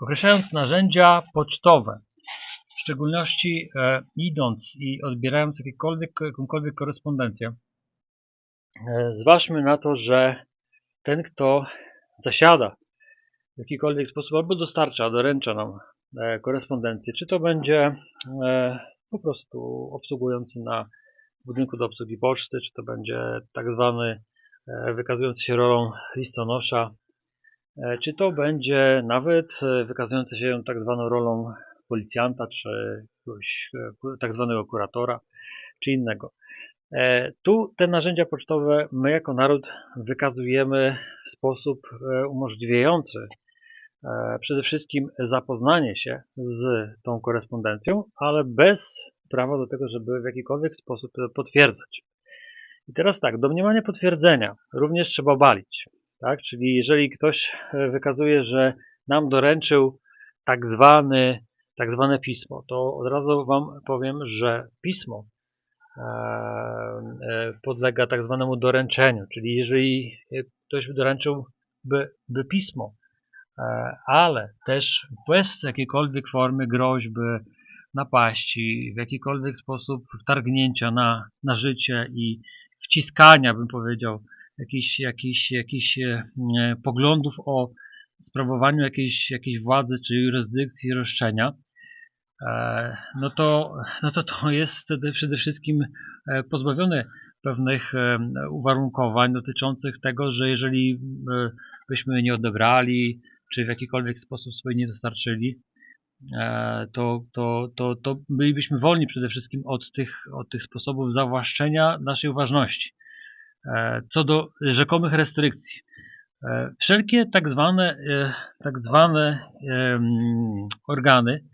Określając narzędzia pocztowe, w szczególności e, idąc i odbierając jakąkolwiek korespondencję, e, zważmy na to, że ten, kto zasiada w jakikolwiek sposób albo dostarcza, doręcza nam e, korespondencję, czy to będzie e, po prostu obsługujący na budynku do obsługi poczty, czy to będzie tak zwany e, wykazujący się rolą listonosza, czy to będzie nawet e, wykazujący się tak zwaną rolą policjanta, czy jakiegoś e, tak zwanego kuratora, czy innego. E, Tu te narzędzia pocztowe my jako naród wykazujemy w sposób e, umożliwiający e, przede wszystkim zapoznanie się z tą korespondencją, ale bez prawa do tego, żeby w jakikolwiek sposób potwierdzać. I teraz tak, domniemanie potwierdzenia również trzeba obalić. Tak? Czyli jeżeli ktoś e, wykazuje, że nam doręczył tak, zwany, tak zwane pismo, to od razu Wam powiem, że pismo e, e, podlega tak zwanemu doręczeniu, czyli jeżeli ktoś doręczył by, pismo, ale też bez jakiejkolwiek formy groźby, napaści, w jakikolwiek sposób wtargnięcia na, na życie i wciskania, bym powiedział, jakichś, jakichś, jakichś e, poglądów o sprawowaniu jakiejś, jakiejś władzy czy jurysdykcji, roszczenia, e, no to, no to to jest wtedy przede wszystkim e, pozbawione pewnych uwarunkowań dotyczących tego, że jeżeli byśmy nie odebrali, czy w jakikolwiek sposób sobie nie dostarczyli, to, to, to, to bylibyśmy wolni przede wszystkim od tych, od tych sposobów zawłaszczenia naszej uważności. E, Co do rzekomych restrykcji. E, Wszelkie tak zwane, e, tak zwane organy,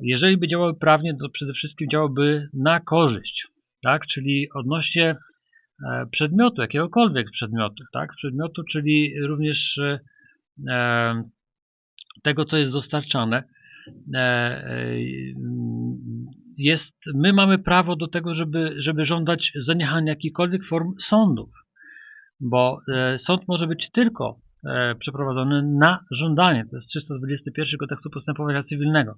jeżeli by działały prawnie, to przede wszystkim działałyby na korzyść, tak? czyli odnośnie przedmiotu, jakiegokolwiek przedmiotu, tak? przedmiotu, czyli również tego, co jest dostarczane. Jest, my mamy prawo do tego, żeby, żeby żądać zaniechania jakichkolwiek form sądów, bo e, sąd może być tylko e, przeprowadzony na żądanie. To jest 321 kodeksu postępowania cywilnego.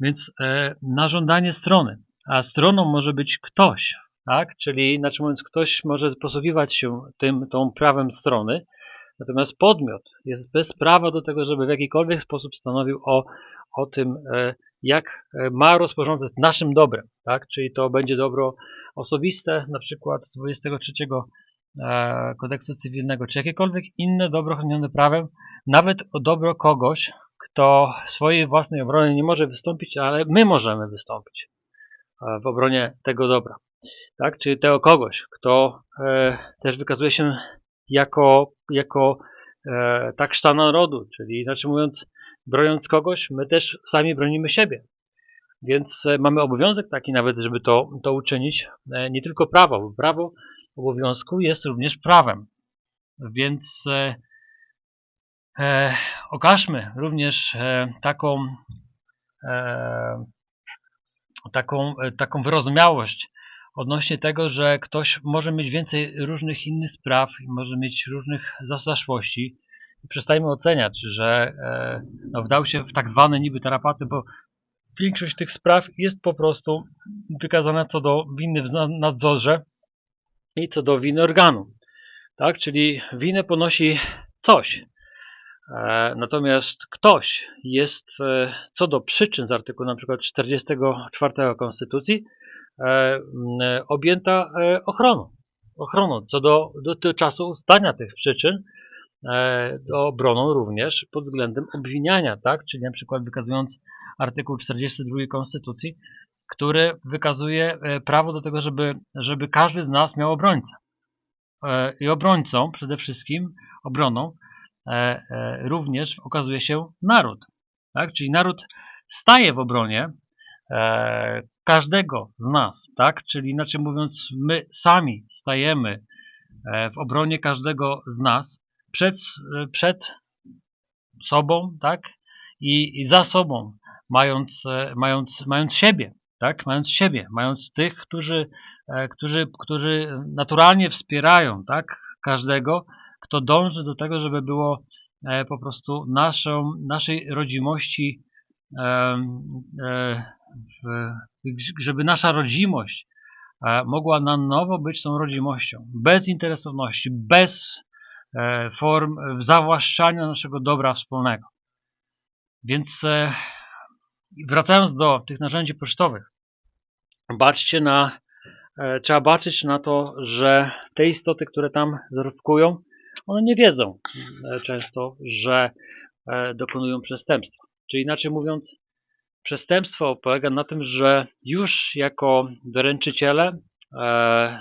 Więc e, na żądanie strony, a stroną może być ktoś, tak? Czyli inaczej mówiąc, ktoś może posługiwać się tym, tą prawem strony, natomiast podmiot jest bez prawa do tego, żeby w jakikolwiek sposób stanowił o, o tym, jak e, ma rozporządzać naszym dobrem, tak? Czyli to będzie dobro osobiste, na przykład z 23 e, kodeksu cywilnego, czy jakiekolwiek inne dobro chronione prawem, nawet o dobro kogoś, kto swojej własnej obronie nie może wystąpić, ale my możemy wystąpić e, w obronie tego dobra. Tak? Czyli tego kogoś, kto też wykazuje się jako, jako tak sztan narodu, czyli inaczej mówiąc, broniąc kogoś, my też sami bronimy siebie. Więc e, mamy obowiązek taki nawet, żeby to, to uczynić. E, nie tylko prawo, bo prawo obowiązku jest również prawem. Więc e, e, okażmy również taką, e, taką, taką wyrozumiałość odnośnie tego, że ktoś może mieć więcej różnych innych spraw i może mieć różnych zas- zaszłości. Przestajmy oceniać, że e, no, wdał się w tak zwane niby tarapaty, bo większość tych spraw jest po prostu wykazana co do winy w nadzorze i co do winy organu. Tak? Czyli winę ponosi coś. E, Natomiast ktoś jest e, co do przyczyn z artykułu przykład 44 Konstytucji objęta ochroną. Ochroną co do, do, do czasu ustania tych przyczyn, obroną również pod względem obwiniania, tak? Czyli na przykład wykazując artykuł 42 Konstytucji, który wykazuje e, prawo do tego, żeby, żeby każdy z nas miał obrońcę. E, I obrońcą przede wszystkim, obroną e, e, również okazuje się naród. Tak? Czyli naród staje w obronie e, każdego z nas, tak? Czyli inaczej mówiąc, my sami stajemy e, w obronie każdego z nas przed, przed sobą, tak? I, i za sobą, mając, mając, mając siebie, tak? Mając siebie, mając tych, którzy, e, którzy, którzy naturalnie wspierają, tak? Każdego, kto dąży do tego, żeby było e, po prostu naszą, naszej rodzimości, e, żeby nasza rodzimość mogła na nowo być tą rodzimością, bez interesowności, bez form zawłaszczania naszego dobra wspólnego. Więc e, wracając do tych narzędzi pocztowych, baczcie na, e, trzeba baczyć na to, że te istoty, które tam zarobkują, one nie wiedzą e, często, że e, dokonują przestępstwa. Czyli inaczej mówiąc, przestępstwo polega na tym, że już jako doręczyciele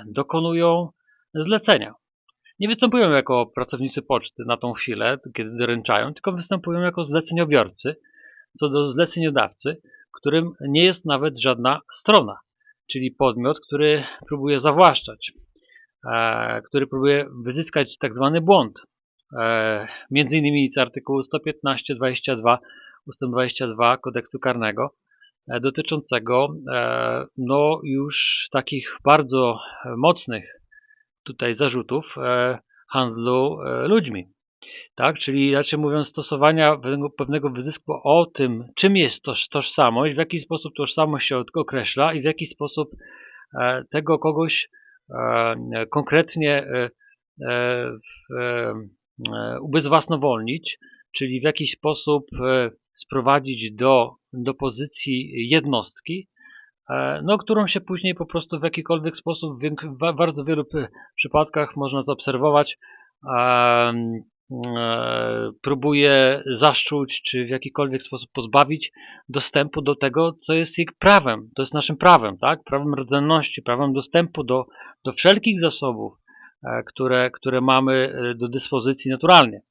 dokonują zlecenia. Nie występują jako pracownicy poczty na tą chwilę, kiedy doręczają, tylko występują jako zleceniobiorcy, co do zleceniodawcy, którym nie jest nawet żadna strona, czyli podmiot, który próbuje zawłaszczać, e, który próbuje wyzyskać tak zwany błąd. E, między innymi z artykułu 115-22 ustęp 22 kodeksu karnego e, dotyczącego no już takich bardzo mocnych tutaj zarzutów handlu ludźmi tak? Czyli raczej mówiąc stosowania pewnego, wyzysku o tym, czym jest toż, tożsamość, w jaki sposób tożsamość się określa i w jaki sposób e, tego kogoś e, konkretnie e, ubezwłasnowolnić, czyli w jakiś sposób sprowadzić do, do pozycji jednostki, no, którą się później po prostu w jakikolwiek sposób w bardzo wielu przypadkach można zaobserwować E, próbuje zaszczuć, czy w jakikolwiek sposób pozbawić dostępu do tego, co jest ich prawem. To jest naszym prawem, tak? Prawem rdzenności, prawem dostępu do, do wszelkich zasobów, e, które, które mamy e, do dyspozycji naturalnie.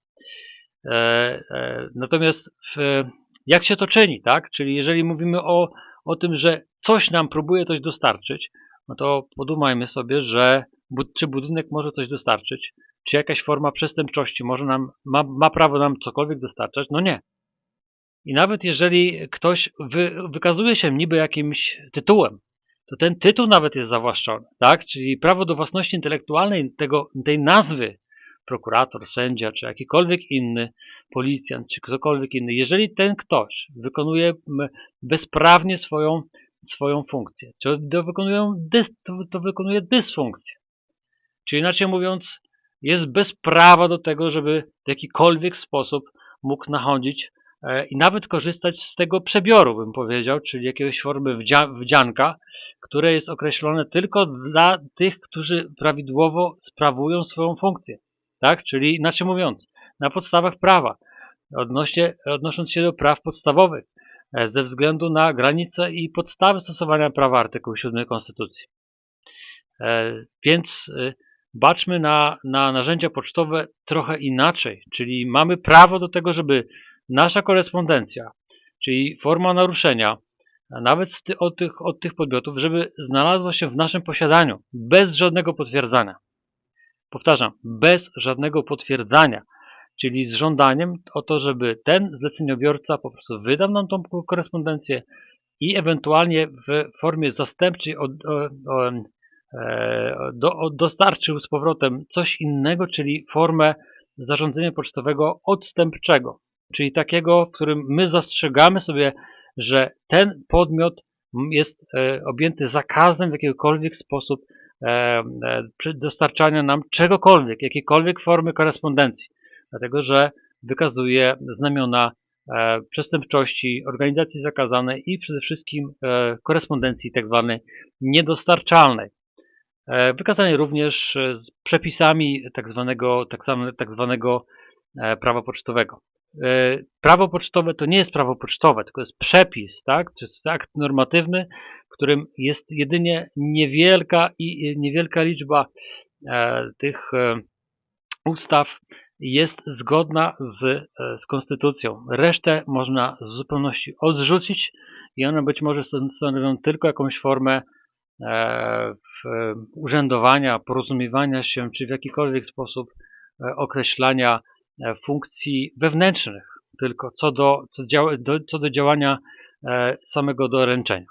Natomiast w, jak się to czyni, tak? Czyli jeżeli mówimy o, o tym, że coś nam próbuje coś dostarczyć, no to podumajmy sobie, że czy budynek może coś dostarczyć, czy jakaś forma przestępczości może nam, ma, ma prawo nam cokolwiek dostarczać? No nie. I nawet jeżeli ktoś wy, wykazuje się niby jakimś tytułem, to ten tytuł nawet jest zawłaszczony, tak? Czyli prawo do własności intelektualnej tego, tej nazwy prokurator, sędzia, czy jakikolwiek inny policjant, czy ktokolwiek inny, jeżeli ten ktoś wykonuje bezprawnie swoją, swoją funkcję, to wykonuje, dys, to, to wykonuje dysfunkcję. Czyli inaczej mówiąc, jest bez prawa do tego, żeby w jakikolwiek sposób mógł nachodzić e, i nawet korzystać z tego przebioru, bym powiedział, czyli jakiejś formy wdzianka, które jest określone tylko dla tych, którzy prawidłowo sprawują swoją funkcję. Tak? Czyli inaczej mówiąc, na podstawach prawa, odnośnie, odnosząc się do praw podstawowych, ze względu na granice i podstawy stosowania prawa artykułu 7 Konstytucji. E, więc baczmy na, na narzędzia pocztowe trochę inaczej, czyli mamy prawo do tego, żeby nasza korespondencja, czyli forma naruszenia, nawet od tych, od tych podmiotów, żeby znalazła się w naszym posiadaniu bez żadnego potwierdzania. Powtarzam, bez żadnego potwierdzania, czyli z żądaniem o to, żeby ten zleceniobiorca po prostu wydał nam tą korespondencję i ewentualnie w formie zastępczej od, E, do, dostarczył z powrotem coś innego, czyli formę zarządzania pocztowego odstępczego, czyli takiego, w którym my zastrzegamy sobie, że ten podmiot jest e, objęty zakazem w jakikolwiek sposób e, dostarczania nam czegokolwiek, jakiejkolwiek formy korespondencji, dlatego że wykazuje znamiona przestępczości, organizacji zakazanej i przede wszystkim korespondencji tzw. Tak niedostarczalnej. E, wykazanie również e, z przepisami tak zwanego, tak, tak zwanego e, prawa pocztowego. Prawo pocztowe to nie jest prawo pocztowe, tylko jest przepis, tak? To jest akt normatywny, w którym jest jedynie niewielka i niewielka liczba tych ustaw jest zgodna z, z konstytucją. Resztę można z zupełności odrzucić i one być może stanowią tylko jakąś formę urzędowania, porozumiewania się, czy w jakikolwiek sposób e, określania e, funkcji wewnętrznych, tylko co do, co, do, co do działania e, samego doręczenia.